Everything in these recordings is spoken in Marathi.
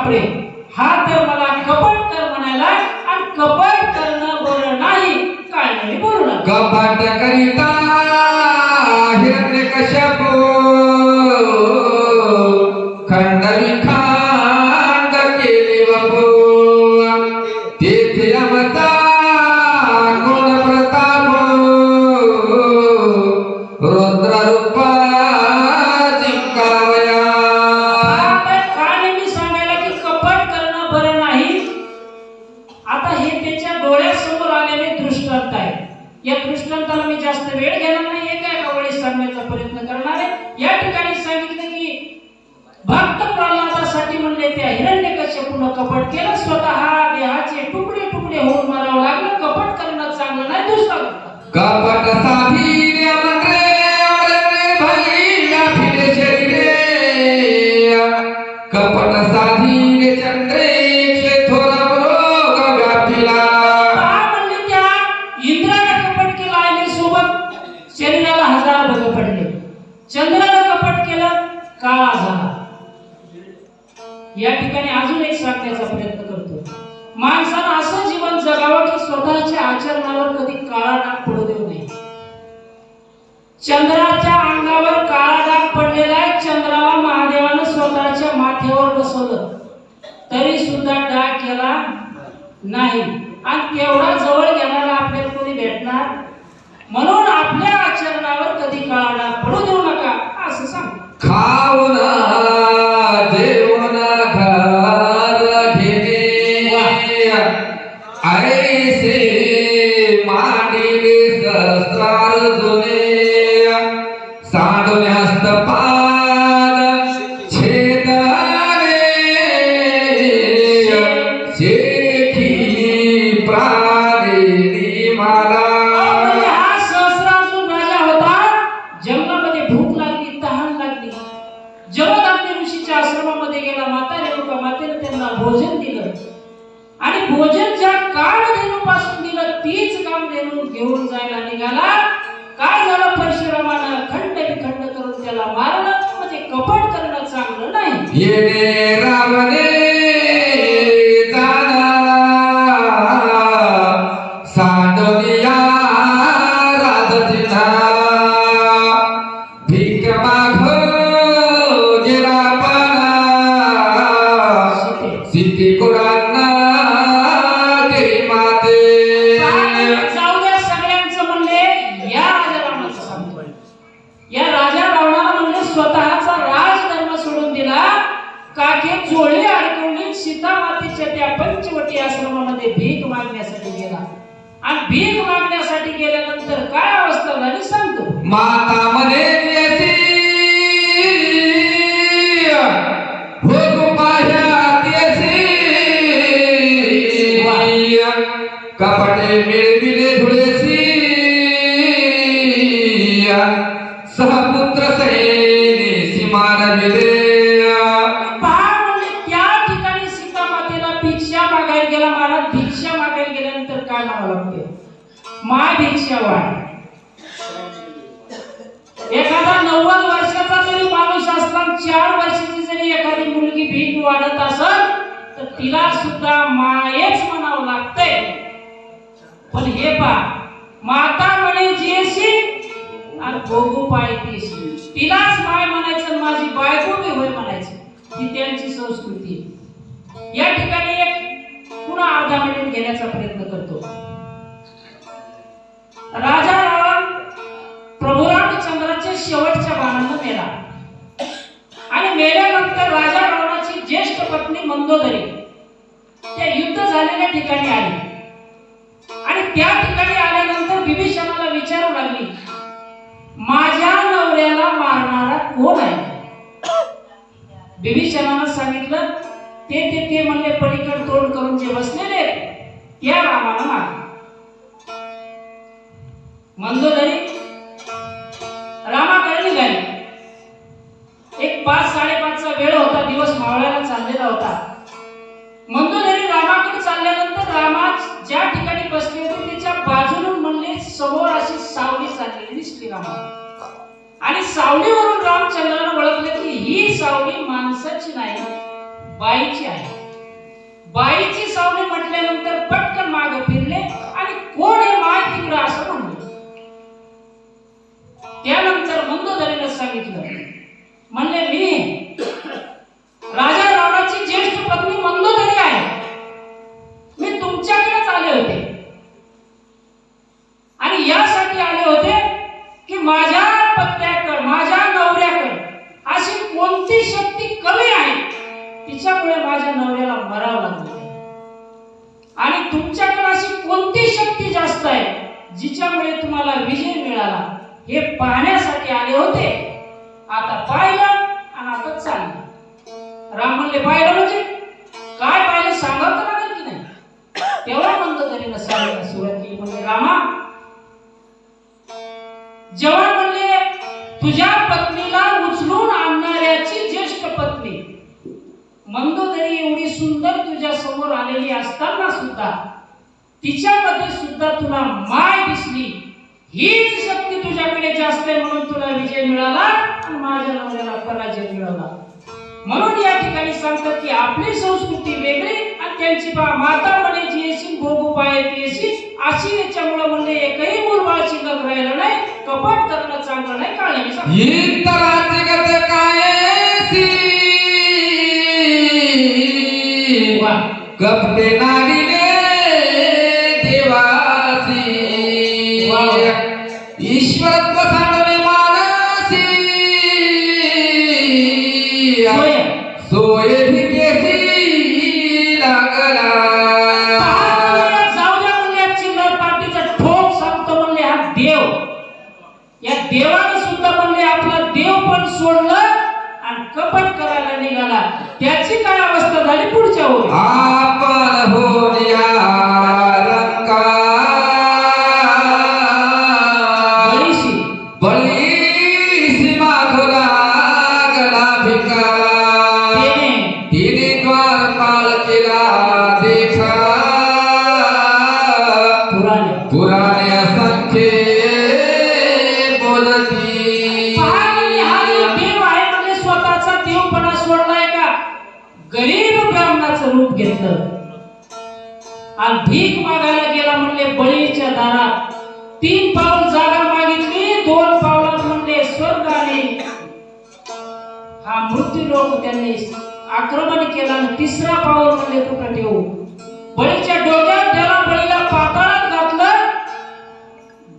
सापडे हा तर मला कपट कर म्हणायला आणि कपट करणं बरं नाही काय नाही बरं कपट कपाट करिता हिरण्य कश्यपो या दृष्टांताला मी जास्त वेळ घेणार नाही एका एका वेळेस सांगण्याचा प्रयत्न करणार आहे? या ठिकाणी सांगितलं की भक्त प्रल्हादासाठी म्हणले त्या हिरण्य हिरण्यकश्यपून कपट केलं स्वतः सुद्धा डाग केला नाही. आणि तेवढा जवळ घेणारा आपल्याला कोणी भेटणार? म्हणून आपल्या आचरणावर कधी काळ Sei que pra भीक मागण्यासाठी गेल्यानंतर काय अवस्था झाली सांगतो. माता मिळविले धुळेसी. सहपुत्र सैनी म्हणले त्या ठिकाणी सीता मातेला भिक्षा मागायला गेला. महाराज भिक्षा मागायला गेल्यानंतर काय म्हणावं लागते? माय वाढ एखादा नव्वद वर्षाचा जरी माणूस असला चार वर्षाची जरी एखादी मुलगी भीक वाढत असल तर तिला सुद्धा मायेच म्हणावं लागतंय. पण हे पा माता म्हणे जेशी आणि भोगू पाय तेशी तिलाच माय म्हणायचं माझी बायको बी होय म्हणायचं. ही त्यांची संस्कृती या ठिकाणी एक पुन्हा अर्धा मिनिट घेण्याचा पत्नी त्या युद्ध झालेल्या ठिकाणी आले. आणि त्या ठिकाणी आल्यानंतर विभीषणाला विचारू लागली माझ्या नवऱ्याला मारणारा कोण आहे? विभीषणानं सांगितलं ते ते ते म्हणले पलीकड तोंड करून जे बसलेले त्या रामाला मार मंदोदरी कामं आणि सावलीवरून रामचंद्रानं ओळखलं की ही सावली माणसाची नाही बाईची आहे. बाईची सावली म्हटल्यानंतर जिच्यामुळे तुम्हाला विजय मिळाला हे पाहण्यासाठी आले होते. आता पाहिलं आणि आता चाललं. राम म्हणले पाहिलं म्हणजे? काय पाहिलं सांगावं तर लागेल की नाही? तेव्हा मंद तरी नसायला सुरुवात केली. म्हणजे रामा जेव्हा म्हणले तुझ्या पत्नीला उचलून आणणाऱ्याची ज्येष्ठ पत्नी मंदोदरी एवढी सुंदर तुझ्या समोर आलेली असताना सुद्धा तिच्यामध्ये सुद्धा तुला मा शक्ती. हीच शक्ती तुझ्याकडे जास्त आहे म्हणून तुला विजय मिळाला आणि माझ्या नवऱ्याला पराजय मिळाला. म्हणून या ठिकाणी सांगतात की आपली संस्कृती वेगळी आणि त्यांची बा माता म्हणे जी येशील भोगू पाय येशील येशी अशी याच्यामुळे म्हणजे एकही मूल शिल्लक राहिलं नाही कपाट करणं चांगलं नाही काय कपटे नारी ಸೇವಾಲಯ ಈಶ್ವರತ್ವ ಸಂಗಮೆ ಮಾನಸಿ ಸೋಯೇ पाऊल त्यांनी आक्रमण केला आणि तिसरा पाऊल म्हणजे कुठं ठेवू बळीच्या डोक्यात त्याला बळीला पाताळात घातलं.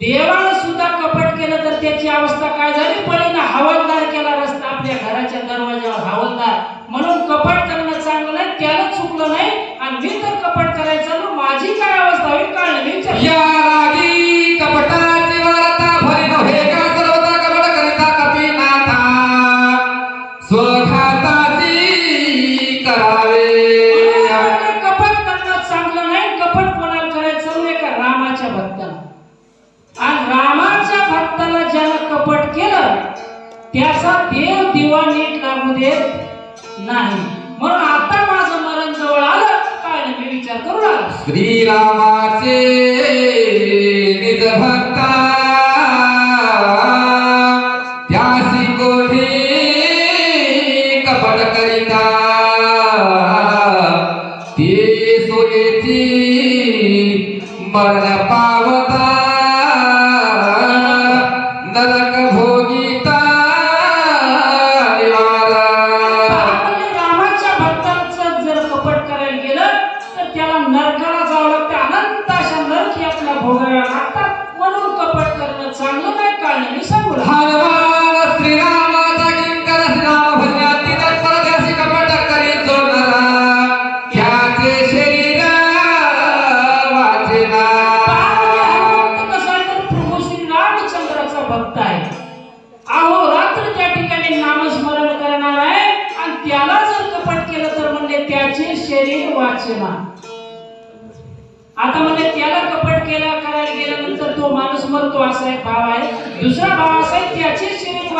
देवाने सुद्धा कपट केलं तर त्याची अवस्था काय झाली? बळीनं हवालदार केला रस्ता आपल्या घराच्या दरवाज्यावर हवालदार. म्हणून कपट करणं चांगलं नाही त्याला चुकलं नाही. आणि मी तर कपट करायचं माझी काय अवस्था होईल काय नाही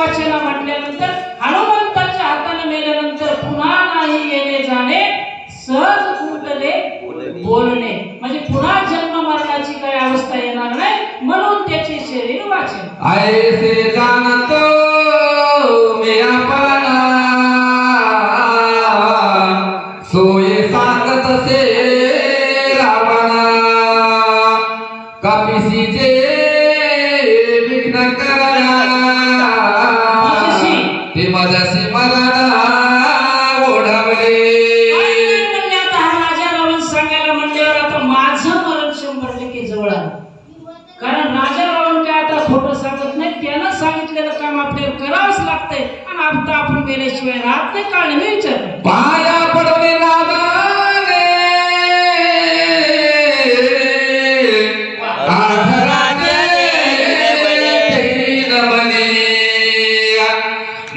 वाचेला म्हटल्यानंतर ते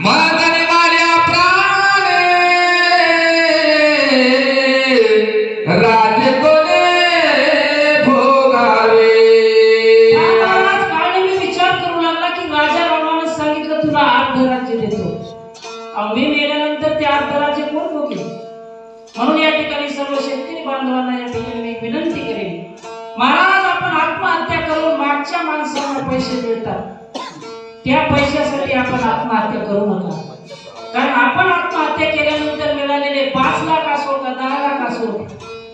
My नका. कारण आपण आत्महत्या केल्यानंतर मिळालेले पाच लाख असो का दहा लाख असो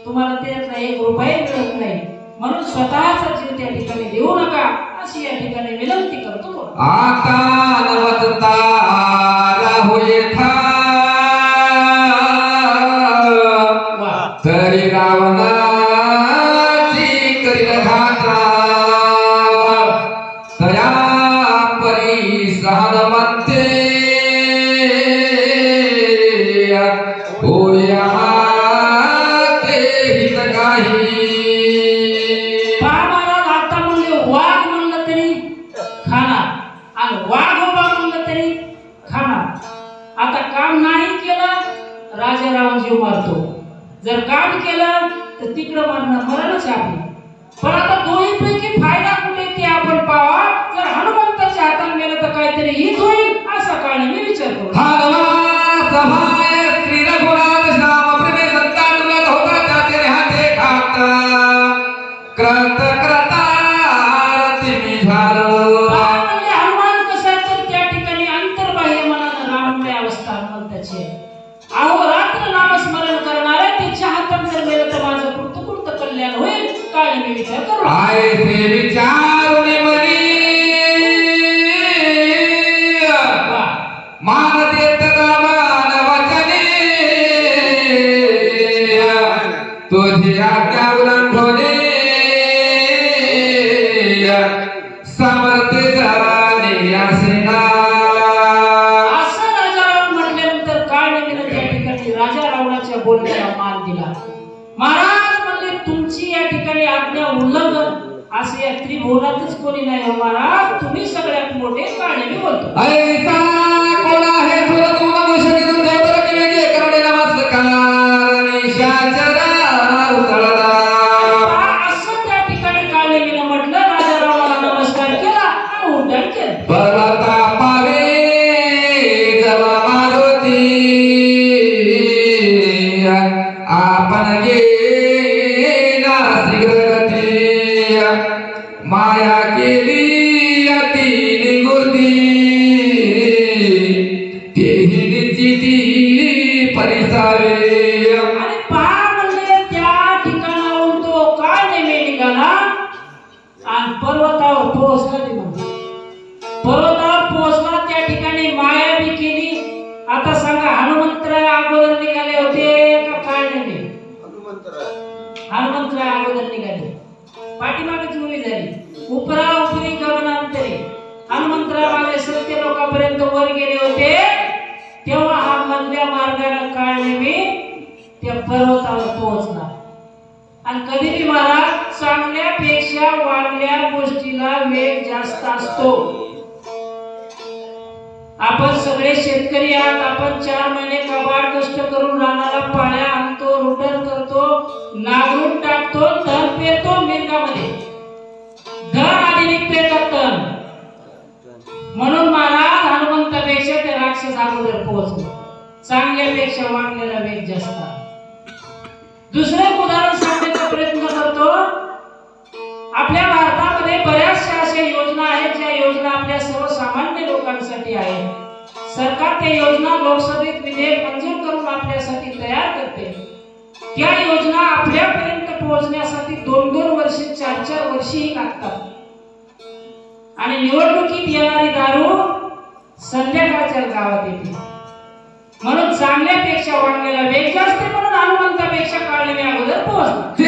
तुम्हाला त्यातला एक रुपये मिळत नाही. म्हणून स्वतःचा जीव त्या ठिकाणी देऊ नका अशी या ठिकाणी विनंती करतो. आता कोणी नाही हो महाराज. तुम्ही सगळ्यात मोठे काळने मी बोलतो परिसावे आणि पहा म्हणजे त्या ठिकाणाहून तो काय नेमे निघाला आणि पर्वतावर पोहोचला पर्वतावर पोहोचला त्या ठिकाणी माया बी केली. आता सांगा हनुमंतराय अगोदर निघाले होते का काय नेमे हनुमंतराय अगोदर निघाले. पाठीमागेच मुली झाली. उपरा उपरी गमनांतरे हनुमंतराय मागे सत्य लोकांपर्यंत वर गेले होते. तेव्हा हा मधल्या मार्गाने काय मी त्या पर्वतावर पोहोचला आणि कधी बी महाराज चांगल्यापेक्षा वाढल्या गोष्टीला वेग जास्त असतो. आपण सगळे शेतकरी आहात आपण चार महिने कबाड कष्ट करून रानाला पाण्या आणतो रुटन करतो नांगरून टाकतो तण पेरतो मिरगामध्ये. धन आधी निघते का तण? म्हणून मला तासाच अगोदर पोहोचलो. चांगल्यापेक्षा वागण्याला वेग जास्त दुसरं एक उदाहरण सांगण्याचा प्रयत्न करतो. आपल्या भारतामध्ये बऱ्याचशा अशा योजना आहेत ज्या योजना आपल्या सर्वसामान्य लोकांसाठी आहेत. सरकार त्या योजना लोकसभेत विधेयक मंजूर करून आपल्यासाठी तयार करते. त्या योजना आपल्यापर्यंत पोहोचण्यासाठी दोन दोन वर्ष चार चार वर्षही लागतात. आणि निवडणुकीत येणारी दारू संध्याकाळच्या गावात येते. म्हणून चांगल्यापेक्षा वाढलेला वेग जास्त म्हणून हनुमंतापेक्षा काढलेल्या अगोदर पोहोचला